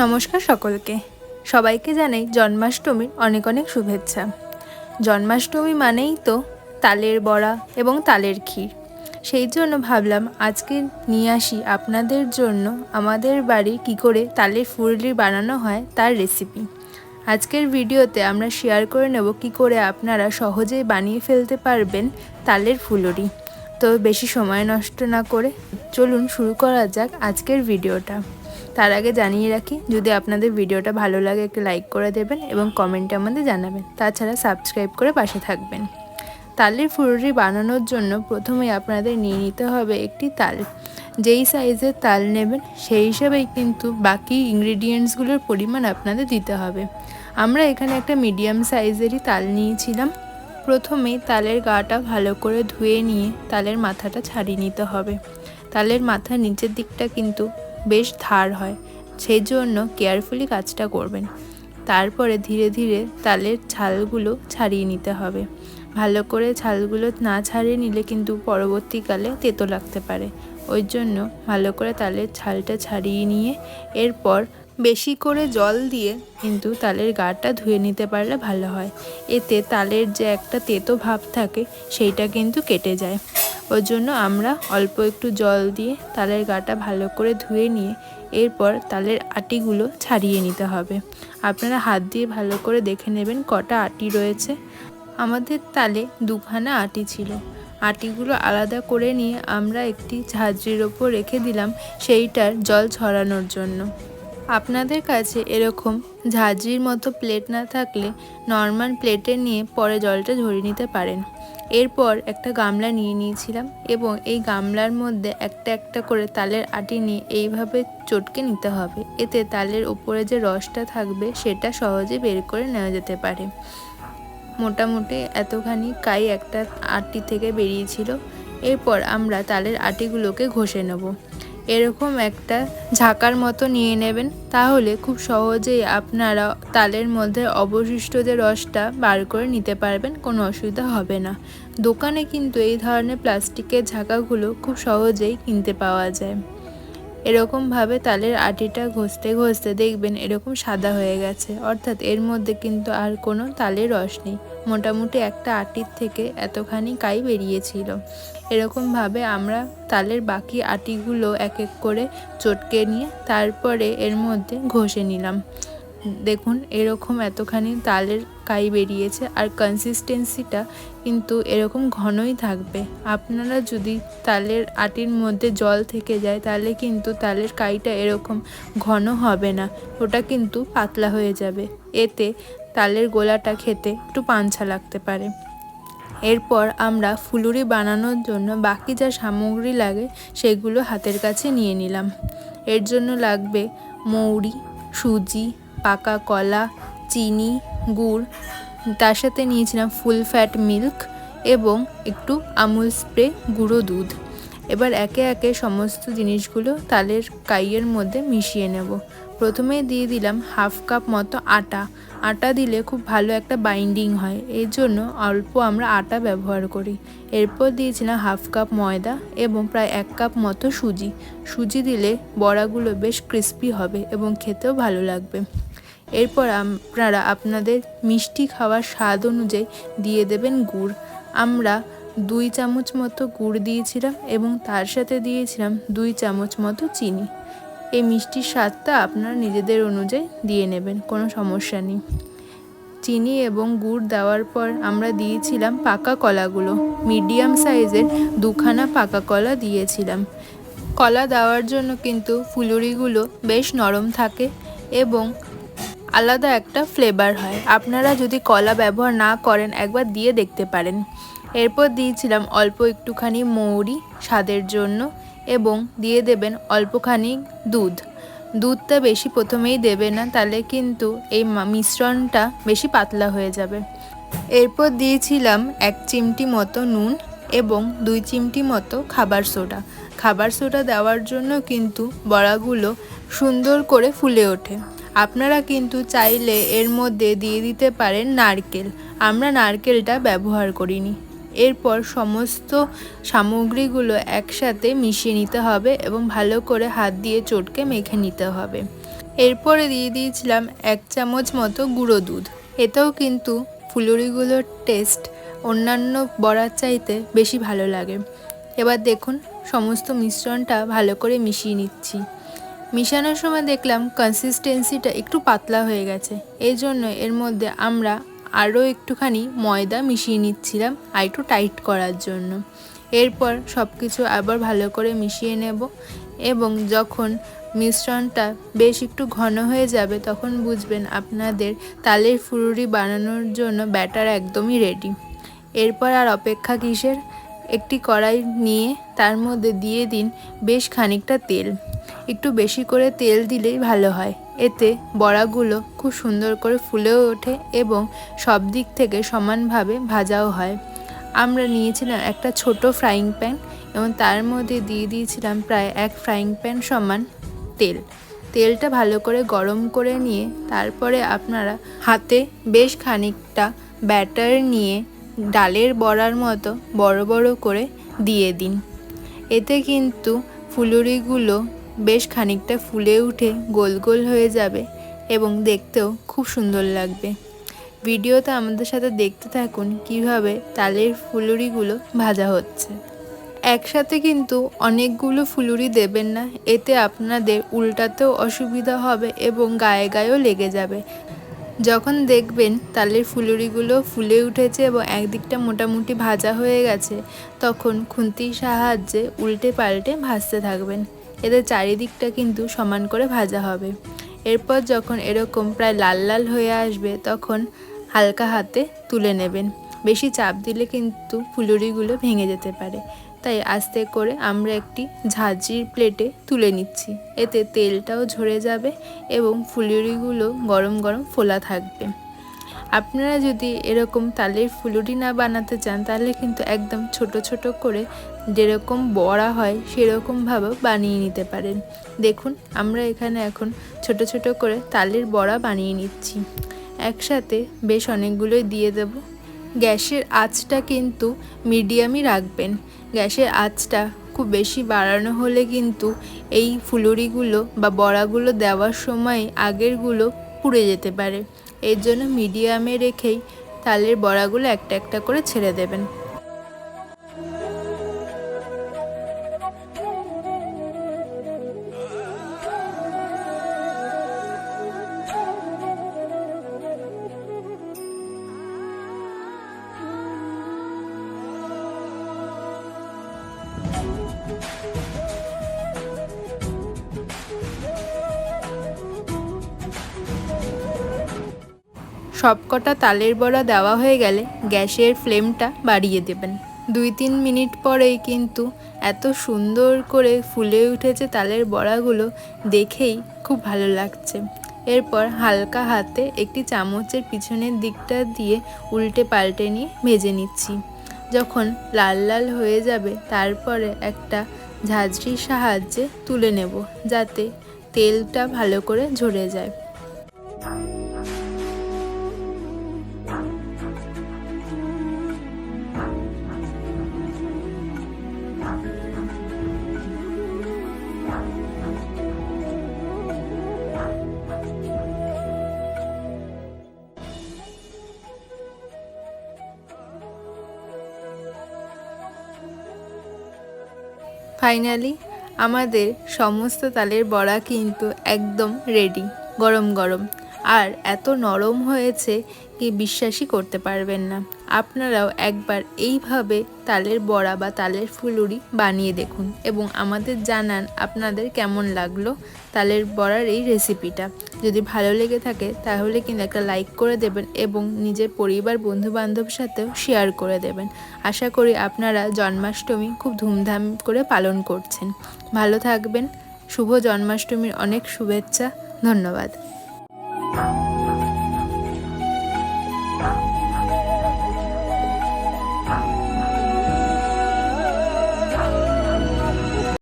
নমস্কার সকলকে। সবাইকে জানাই জন্মাষ্টমীর অনেক অনেক শুভেচ্ছা। জন্মাষ্টমী মানেই তো তালের বড়া এবং তালের ক্ষীর। সেই জন্য ভাবলাম আজকে নিয়ে আসি আপনাদের জন্য আমাদের বাড়ি কি করে তালের ফুরলি বানানো হয় তার রেসিপি আজকের ভিডিওতে আমরা শেয়ার করে নেব কি করে আপনারা সহজেই বানিয়ে ফেলতে পারবেন তালের ফুলরি। তো বেশি সময় নষ্ট না করে চলুন শুরু করা যাক আজকের ভিডিওটা। তার আগে জানিয়ে রাখি, যদি আপনাদের ভিডিওটা ভালো লাগে একটু লাইক করে দেবেন এবং কমেন্টে আমাদের জানাবেন। তাছাড়া সাবস্ক্রাইব করে পাশে থাকবেন। তালের ফুলরি বানানোর জন্য প্রথমে আপনাদের নিয়ে নিতে হবে একটি তাল। যেই সাইজের তাল নেবেন, সেই হিসাবেই কিন্তু বাকি ইনগ্রিডিয়েন্টসগুলোর পরিমাণ আপনাদের দিতে হবে। আমরা এখানে একটা মিডিয়াম সাইজেরই তাল নিয়েছিলাম। প্রথমেই তালের গাটা ভালো করে ধুয়ে নিয়ে তালের মাথাটা ছাড়িয়ে নিতে হবে। তালের মাথার নিচের দিকটা কিন্তু বেশ ধার হয় সেই জন্য কেয়ারফুলি কাজটা করবেন। তারপরে ধীরে ধীরে তালের ছালগুলো ছাড়িয়ে নিতে হবে। ভালো করে ছালগুলো না ছাড়িয়ে নিলে কিন্তু পরবর্তীকালে তেতো লাগতে পারে। ওই জন্য ভালো করে তালের ছালটা ছাড়িয়ে নিয়ে এরপর বেশি করে জল দিয়ে কিন্তু তালের গাটা ধুয়ে নিতে পারলে ভালো হয়। এতে তালের যে একটা তেতো ভাব থাকে, সেইটা কিন্তু কেটে যায়। ওই জন্য আমরা অল্প একটু জল দিয়ে তালের গাটা ভালো করে ধুয়ে নিয়ে এরপর তালের আটিগুলো ছাড়িয়ে নিতে হবে। আপনারা হাত দিয়ে ভালো করে দেখে নেবেন কটা আটি রয়েছে। আমাদের তালে দুখানা আটি ছিল। আটিগুলো আলাদা করে নিয়ে আমরা একটি ঝাঁঝরির ওপর রেখে দিলাম সেইটার জল ছড়ানোর জন্য। আপনাদের কাছে এরকম ঝাঁঝরির মতো প্লেট না থাকলে নর্মাল প্লেটে নিয়ে পরে জলটা ঝরিয়ে নিতে পারেন। এরপর একটা গামলা নিয়ে নিয়েছিলাম এবং এই গামলার মধ্যে একটা একটা করে তালের আটি নিয়ে এইভাবে চটকে নিতে হবে। এতে তালের উপরে যে রসটা থাকবে সেটা সহজে বের করে নেওয়া যেতে পারে। মোটামুটি এতখানি কাই একটা আটি থেকে বেরিয়েছিল। এরপর আমরা তালের আটিগুলোকে ঘষে নেব। এরকম একটা ঝাঁকার মতো নিয়ে নেবেন। তাহলে খুব সহজেই আপনারা তালের মধ্যে অবশিষ্ট যে রসটা বার করে নিতে পারবেন, কোনো অসুবিধা হবে না। দোকানে কিন্তু এই ধরনের প্লাস্টিকের ঝাঁকাগুলো খুব সহজেই কিনতে পাওয়া যায়। এরকমভাবে তালের আটিটা ঘষতে ঘষতে দেখবেন এরকম সাদা হয়ে গেছে। অর্থাৎ এর মধ্যে কিন্তু আর কোনো তালের রস নেই। মোটামুটি একটা আটির থেকে এতখানি কাই বেরিয়েছিল। এরকমভাবে আমরা তালের বাকি আটিগুলো এক এক করে চটকে নিয়ে তারপরে এর মধ্যে ঘষে নিলাম। দেখুন, এরকম এতখানি তালের কাই বেরিয়েছে আর কনসিস্টেন্সিটা কিন্তু এরকম ঘনই থাকবে। আপনারা যদি তালের আটির মধ্যে জল থেকে যায়, তাহলে কিন্তু তালের কাইটা এরকম ঘন হবে না। ওটা কিন্তু পাতলা হয়ে যাবে। এতে তালের গোলাটা খেতে একটু পাঞ্ছা লাগতে পারে। এরপর আমরা ফুলুরি বানানোর জন্য বাকি যা সামগ্রী লাগে, সেগুলো হাতের কাছে নিয়ে নিলাম। এর জন্য লাগবে মৌরি, সুজি পাকা কলা, চিনি, গুড়, তার সাথে নিয়েছিলাম ফুল ফ্যাট মিল্ক এবং একটু আমুল স্প্রে গুঁড়ো দুধ। এবার একে একে সমস্ত জিনিসগুলো তালের কাইয়ের মধ্যে মিশিয়ে নেব। প্রথমে দিয়ে দিলাম হাফ কাপ মতো আটা। আটা দিলে খুব ভালো একটা বাইন্ডিং হয় এই জন্য অল্প আমরা আটা ব্যবহার করি। এরপর দিয়েছিলাম হাফ কাপ ময়দা এবং প্রায় এক কাপ মতো সুজি। সুজি দিলে বড়াগুলো বেশ ক্রিস্পি হবে এবং খেতেও ভালো লাগবে। এরপর আপনারা আপনাদের মিষ্টি খাওয়ার স্বাদ অনুযায়ী দিয়ে দেবেন গুড়। আমরা দুই চামচ মতো গুড় দিয়েছিলাম এবং তার সাথে দিয়েছিলাম দুই চামচ মতো চিনি। এই মিষ্টির স্বাদটা আপনারা নিজেদের অনুযায়ী দিয়ে নেবেন, কোনো সমস্যা নেই। চিনি এবং গুড় দেওয়ার পর আমরা দিয়েছিলাম পাকা কলাগুলো। মিডিয়াম সাইজের দুখানা পাকা কলা দিয়েছিলাম। কলা দেওয়ার জন্য কিন্তু ফুলুরিগুলো বেশ নরম থাকে এবং আলাদা একটা ফ্লেভার হয়। আপনারা যদি কলা ব্যবহার না করেন, একবার দিয়ে দেখতে পারেন। এরপর দিয়েছিলাম অল্প একটুখানি মৌরি স্বাদের জন্য এবং দিয়ে দেবেন অল্পখানি দুধ। দুধটা বেশি প্রথমেই দেবে না, তাহলে কিন্তু এই মিশ্রণটা বেশি পাতলা হয়ে যাবে। এরপর দিয়েছিলাম এক চিমটি মতো নুন এবং দুই চিমটি মতো খাবার সোডা। খাবার সোডা দেওয়ার জন্য কিন্তু বড়াগুলো সুন্দর করে ফুলে ওঠে। আপনারা কিন্তু চাইলে এর মধ্যে দিয়ে দিতে পারেন নারকেল। আমরা নারকেলটা ব্যবহার করিনি। এরপর সমস্ত সামগ্রীগুলো একসাথে মিশিয়ে নিতে হবে এবং ভালো করে হাত দিয়ে চটকে মেখে নিতে হবে। এরপরে দিয়ে দিয়েছিলাম এক চামচ মতো গুঁড়ো দুধ। এতেও কিন্তু ফুলুরিগুলোর টেস্ট অন্যান্য বড়ার চাইতে বেশি ভালো লাগে। এবার দেখুন, সমস্ত মিশ্রণটা ভালো করে মিশিয়ে নিচ্ছি। মিশানোর সময় দেখলাম কনসিস্টেন্সিটা একটু পাতলা হয়ে গেছে। এই জন্য এর মধ্যে আমরা আরও একটুখানি ময়দা মিশিয়ে নিচ্ছিলাম আর একটু টাইট করার জন্য। এরপর সব কিছু আবার ভালো করে মিশিয়ে নেব এবং যখন মিশ্রণটা বেশ একটু ঘন হয়ে যাবে তখন বুঝবেন আপনাদের তালের ফুরুরি বানানোর জন্য ব্যাটার একদমই রেডি এরপর আর অপেক্ষা কিসের? একটি কড়াই নিয়ে তার মধ্যে দিয়ে দিন বেশ খানিকটা তেল। একটু বেশি করে তেল দিলেই ভালো হয়। এতে বড়াগুলো খুব সুন্দর করে ফুলেও ওঠে এবং সব দিক থেকে সমানভাবে ভাজাও হয়। আমরা নিয়েছিলাম একটা ছোট ফ্রাইং প্যান এবং তার মধ্যে দিয়ে দিয়েছিলাম প্রায় এক ফ্রাইং প্যান সমান তেল। তেলটা ভালো করে গরম করে নিয়ে তারপরে আপনারা হাতে বেশ খানিকটা ব্যাটার নিয়ে ডালের বড়ার মতো বড় বড় করে দিয়ে দিন। এতে কিন্তু ফুলুরিগুলো বেশ খানিকটা ফুলে উঠে গোল গোল হয়ে যাবে এবং দেখতেও খুব সুন্দর লাগবে। ভিডিওতে আমাদের সাথে দেখতে থাকুন কীভাবে তালের ফুলুরিগুলো ভাজা হচ্ছে। একসাথে কিন্তু অনেকগুলো ফুলুরি দেবেন না, এতে আপনাদের উল্টাতেও অসুবিধা হবে এবং গায়ে গায়েও লেগে যাবে। যখন দেখবেন তালের ফুলুরিগুলো ফুলে উঠেছে এবং একদিকটা মোটামুটি ভাজা হয়ে গেছে, তখন খুন্তির সাহায্যে উল্টে পাল্টে ভাজতে থাকবেন। এতে চারিদিকটা কিন্তু সমান করে ভাজা হবে। এরপর যখন এরকম প্রায় লাল লাল হয়ে আসবে, তখন হালকা হাতে তুলে নেবেন। বেশি চাপ দিলে কিন্তু ফুলুরিগুলো ভেঙে যেতে পারে। তাই আস্তে করে আমরা একটি ঝাঁঝির প্লেটে তুলে নিচ্ছি। এতে তেলটাও ঝরে যাবে এবং ফুলুরিগুলো গরম গরম ফোলা থাকবে। আপনারা যদি এরকম তালের ফুলুরি না বানাতে চান, তাহলে কিন্তু একদম ছোট ছোট করে যেরকম বড়া হয় সেরকমভাবেও বানিয়ে নিতে পারেন। দেখুন, আমরা এখানে এখন ছোট ছোট করে তালের বড়া বানিয়ে নিচ্ছি। একসাথে বেশ অনেকগুলোই দিয়ে দেব। গ্যাসের আঁচটা কিন্তু মিডিয়ামই রাখবেন। গ্যাসের আঁচটা খুব বেশি বাড়ানো হলে কিন্তু এই ফুলুরিগুলো বা বড়াগুলো দেওয়ার সময় আগেরগুলো পুড়ে যেতে পারে। এর জন্য মিডিয়ামে রেখেই তালের বড়াগুলো একটা একটা করে ছেড়ে দেবেন। সবকটা তালের বড়া দেওয়া হয়ে গেলে গ্যাসের ফ্লেমটা বাড়িয়ে দেবেন। দুই তিন মিনিট পরেই কিন্তু এত সুন্দর করে ফুলে উঠেছে তালের বড়াগুলো দেখেই খুব ভালো লাগছে। এরপর হালকা হাতে একটি চামচের পিছনের দিকটা দিয়ে উল্টে পাল্টে নিয়ে ভেজে নিচ্ছি। যখন লাল লাল হয়ে যাবে তারপরে একটা ঝাঁঝরির সাহায্যে তুলে নেব যাতে তেলটা ভালো করে ঝরে যায়। ফাইনালি আমাদের সমস্ত তালের বড়া কিন্তু একদম রেডি গরম গরম। আর এত নরম হয়েছে কি বিশ্বাসই করতে পারবেন না। আপনারাও একবার এইভাবে তালের বড়া বা তালের ফুলুরি বানিয়ে দেখুন এবং আমাদের জানান আপনাদের কেমন লাগল তালের বড়ার এই রেসিপিটা যদি ভালো লেগে থাকে তাহলে কিন্তু একটা লাইক করে দেবেন এবং নিজের পরিবার বন্ধু বান্ধব সাথেও শেয়ার করে দেবেন। আশা করি আপনারা জন্মাষ্টমী খুব ধুমধাম করে পালন করছেন। ভালো থাকবেন, শুভ জন্মাষ্টমীর অনেক শুভেচ্ছা, ধন্যবাদ।